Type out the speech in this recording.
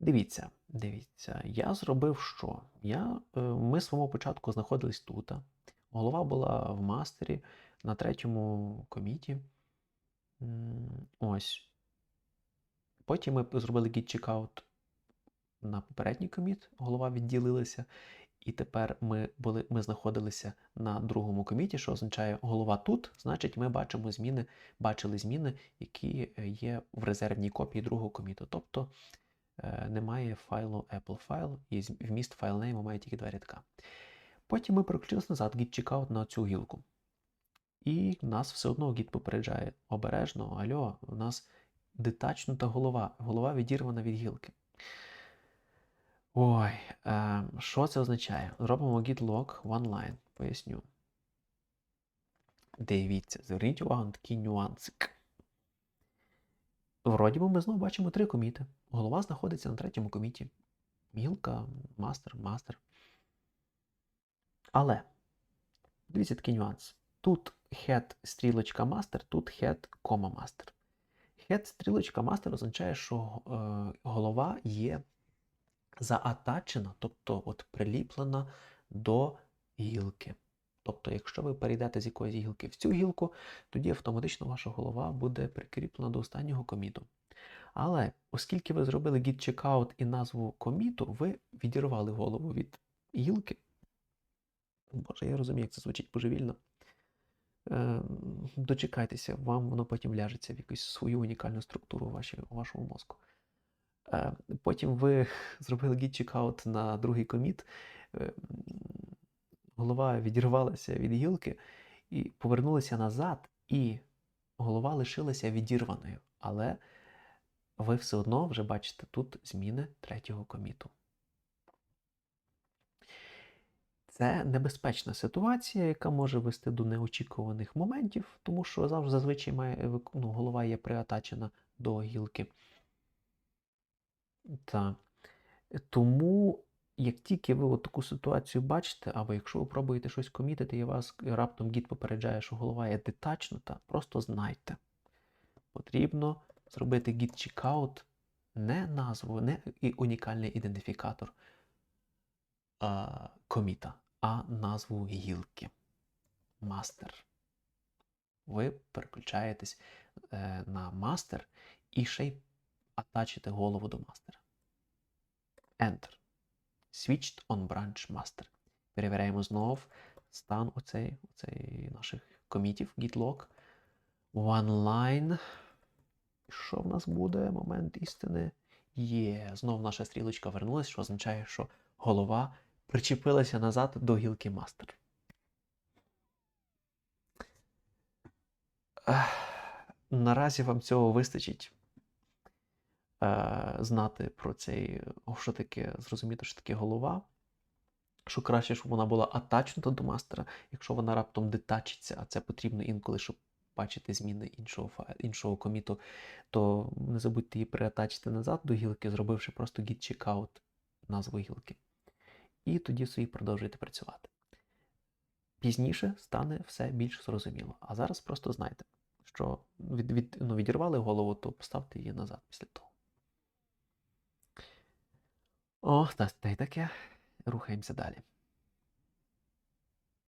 Дивіться, дивіться, я зробив що? Я, е, ми з самого початку знаходились тут. Голова була в мастері на третьому коміті. Ось. Потім ми зробили checkout на попередній коміт, голова відділилася, і тепер ми, були, ми знаходилися на другому коміті, що означає голова тут, значить ми бачимо зміни, бачили зміни, які е, є в резервній копії другого коміту. Тобто немає файлу Apple файл, і вміст файлнейму має тільки два рядка. Потім ми переключилися назад, git checkout на цю гілку. І нас все одно гід попереджає обережно, альо, у нас детачнута голова, голова відірвана від гілки. Ой, е, що це означає? Зробимо git log one line, поясню. Дивіться, зверніть увагу на такий нюансик. Вроді би ми знову бачимо три коміти. Голова знаходиться на третьому коміті. Гілка, мастер, мастер. Але дивіться такий нюанс. Тут head стрілочка мастер, тут head кома мастер. Head стрілочка мастер означає, що е, голова є заатачена, тобто от приліплена до гілки. Тобто, якщо ви перейдете з якоїсь гілки в цю гілку, тоді автоматично ваша голова буде прикріплена до останнього коміту. Але оскільки ви зробили git checkout і назву коміту, ви відірвали голову від гілки. Боже, я розумію, як це звучить божевільно. Е, дочекайтеся, вам воно потім ляжеться в якусь свою унікальну структуру у вашому мозку. Е, Потім ви зробили git checkout на другий коміт, е, голова відірвалася від гілки і повернулася назад, і голова лишилася відірваною. Але ви все одно вже бачите тут зміни третього коміту. Це небезпечна ситуація, яка може вести до неочікуваних моментів, тому що завжди зазвичай має, ну, голова є приатачена до гілки. Та. Тому, як тільки ви от таку ситуацію бачите, або якщо ви пробуєте щось комітити, і вас раптом гід попереджає, що голова є детачнута, просто знайте. Потрібно зробити git checkout не назву, не і унікальний ідентифікатор а, коміта, а назву гілки. Мастер. Ви переключаєтесь е, на мастер і ще й атачите голову до мастера. Enter. Switched on branch master. Перевіряємо знов стан оцей, оцей наших комітів, git log. One line. Що в нас буде? Момент істини. Є. Знов наша стрілочка вернулася, що означає, що голова причепилася назад до гілки мастер. Наразі вам цього вистачить знати про цей, що таке, зрозуміти, що таке голова. Що краще, щоб вона була атачнута до мастера, якщо вона раптом детачиться, а це потрібно інколи, щоб бачити зміни іншого іншого коміту, то не забудьте її переатачити назад до гілки, зробивши просто git checkout назву гілки. І тоді собі продовжуйте працювати. Пізніше стане все більш зрозуміло. А зараз просто знайте, що від, від, ну, відірвали голову, то поставте її назад після того. О, та й таке. Рухаємося далі.